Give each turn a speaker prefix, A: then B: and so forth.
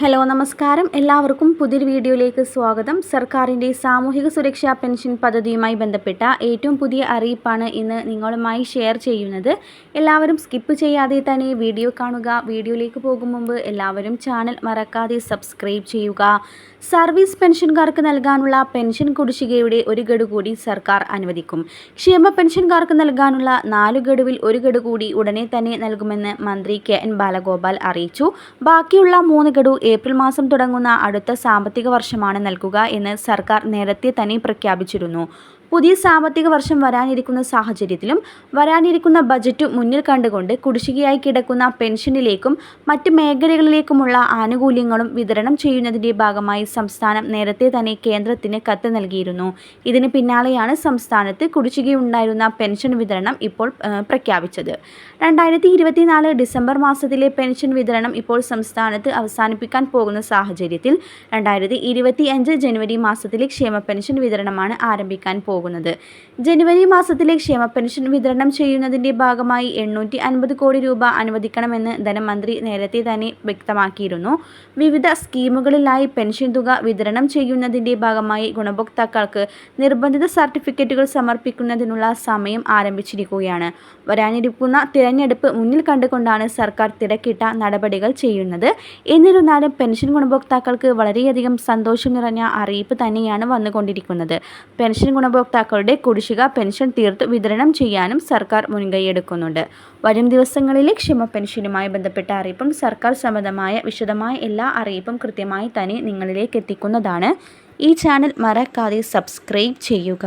A: Hello നമസ്കാരം. എല്ലാവർക്കും പുതിയൊരു വീഡിയോയിലേക്ക് സ്വാഗതം. സർക്കാരിന്റെ സാമൂഹിക സുരക്ഷാ പെൻഷൻ പദ്ധതിയുമായി ബന്ധപ്പെട്ട ഏറ്റവും പുതിയ അറിയിപ്പാണ് ഇന്ന് നിങ്ങളുമായി ഷെയർ ചെയ്യുന്നത്. എല്ലാവരും സ്കിപ്പ് ചെയ്യാതെ തന്നെ വീഡിയോ കാണുക. വീഡിയോയിലേക്ക് പോകും മുമ്പ് എല്ലാവരും ചാനൽ മറക്കാതെ സബ്സ്ക്രൈബ് ചെയ്യുക. സർവീസ് പെൻഷൻകാർക്ക് നൽകാനുള്ള പെൻഷൻ കുടിശ്ശികയുടെ ഒരു ഗഡു കൂടി സർക്കാർ അനുവദിക്കും. ക്ഷേമ പെൻഷൻകാർക്ക് നൽകാനുള്ള നാല് ഗഡുവിൽ ഒരു ഗഡു കൂടി ഉടനെ തന്നെ നൽകുമെന്ന് മന്ത്രി കെ എൻ ബാലഗോപാൽ അറിയിച്ചു. ബാക്കിയുള്ള മൂന്ന് ഗഡു ഏപ്രിൽ മാസം തുടങ്ങുന്ന അടുത്ത സാമ്പത്തിക വർഷമാണ് നൽകുക എന്ന് സർക്കാർ നേരത്തെ തന്നെ പ്രഖ്യാപിച്ചിരുന്നു. പുതിയ സാമ്പത്തിക വർഷം വരാനിരിക്കുന്ന സാഹചര്യത്തിലും വരാനിരിക്കുന്ന ബജറ്റ് മുന്നിൽ കണ്ടുകൊണ്ട് കുടിശ്ശികയായി കിടക്കുന്ന പെൻഷനിലേക്കും മറ്റ് മേഖലകളിലേക്കുമുള്ള ആനുകൂല്യങ്ങളും വിതരണം ചെയ്യുന്നതിന്റെ ഭാഗമായി സംസ്ഥാനം നേരത്തെ തന്നെ കേന്ദ്രത്തിന് കത്ത് നൽകിയിരുന്നു. ഇതിന് പിന്നാലെയാണ് സംസ്ഥാനത്ത് കുടിശ്ശികയുണ്ടായിരുന്ന പെൻഷൻ വിതരണം ഇപ്പോൾ പ്രഖ്യാപിച്ചത്. രണ്ടായിരത്തി ഡിസംബർ മാസത്തിലെ പെൻഷൻ വിതരണം ഇപ്പോൾ സംസ്ഥാനത്ത് അവസാനിപ്പിക്കാൻ പോകുന്ന സാഹചര്യത്തിൽ രണ്ടായിരത്തി ജനുവരി മാസത്തിലെ ക്ഷേമ പെൻഷൻ വിതരണമാണ് ആരംഭിക്കാൻ പോകുന്നത്. പോകുന്നത്. ജനുവരി മാസത്തിലെ ക്ഷേമ പെൻഷൻ വിതരണം ചെയ്യുന്നതിന്റെ ഭാഗമായി എണ്ണൂറ്റി അൻപത് കോടി രൂപ അനുവദിക്കണമെന്ന് ധനമന്ത്രി നേരത്തെ തന്നെ വ്യക്തമാക്കിയിരുന്നു. വിവിധ സ്കീമുകളിലായി പെൻഷൻ തുക വിതരണം ചെയ്യുന്നതിന്റെ ഭാഗമായി ഗുണഭോക്താക്കൾക്ക് നിർബന്ധിത സർട്ടിഫിക്കറ്റുകൾ സമർപ്പിക്കുന്നതിനുള്ള സമയം ആരംഭിച്ചിരിക്കുകയാണ്. വരാനിരിക്കുന്ന തിരഞ്ഞെടുപ്പ് മുന്നിൽ കണ്ടുകൊണ്ടാണ് സർക്കാർ തിരക്കിട്ട നടപടികൾ ചെയ്യുന്നത്. എന്നിരുന്നാലും പെൻഷൻ ഗുണഭോക്താക്കൾക്ക് വളരെയധികം സന്തോഷം നിറഞ്ഞ അറിയിപ്പ് തന്നെയാണ് വന്നുകൊണ്ടിരിക്കുന്നത്. പെൻഷൻ ഗുണഭോക്താക്കൾ ഗുണഭോക്താക്കളുടെ കുടിശ്ശിക പെൻഷൻ തീർത്ത് വിതരണം ചെയ്യാനും സർക്കാർ മുൻകൈയെടുക്കുന്നുണ്ട്. വരും ദിവസങ്ങളിലെ ക്ഷമ പെൻഷനുമായി ബന്ധപ്പെട്ട അറിയിപ്പും സർക്കാർ സംബന്ധമായ വിശദമായ എല്ലാ അറിയിപ്പും കൃത്യമായി തന്നെ നിങ്ങളിലേക്ക് എത്തിക്കുന്നതാണ്. ഈ ചാനൽ മറക്കാതെ സബ്സ്ക്രൈബ് ചെയ്യുക.